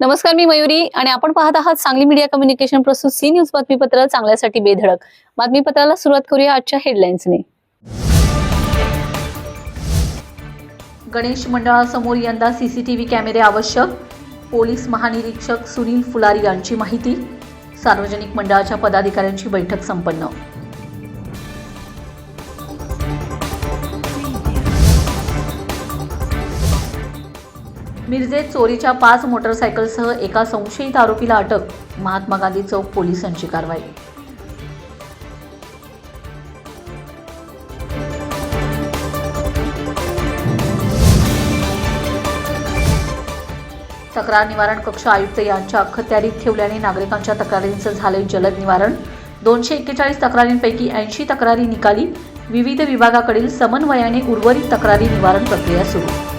नमस्कार मी मयुरी आणि आपण पाहत आहात सांगली मीडिया कम्युनिकेशन प्रस्तुत सी न्यूज बातमीपत्र चांगल्यासाठी बेधडक. बातमीपत्राला सुरुवात करूया आजच्या हेडलाईन्सने. गणेश मंडळासमोर यंदा सीसीटीव्ही कॅमेरे आवश्यक. पोलीस महानिरीक्षक सुनील फुलारी यांची माहिती. सार्वजनिक मंडळाच्या पदाधिकाऱ्यांची बैठक संपन्न. मिरजेत चोरीच्या पाच मोटरसायकलसह एका संशयित आरोपीला अटक महात्मा गांधी चौक पोलिसांची कारवाई. तक्रार निवारण कक्ष आयुक्त यांच्या अखत्यारीत ठेवल्याने नागरिकांच्या तक्रारींचं झालंय जलद निवारण. दोनशे एक्केचाळीस तक्रारींपैकी ऐंशी तक्रारी निकाली. विविध विभागाकडील समन्वयाने उर्वरित तक्रारी निवारण प्रक्रिया सुरू.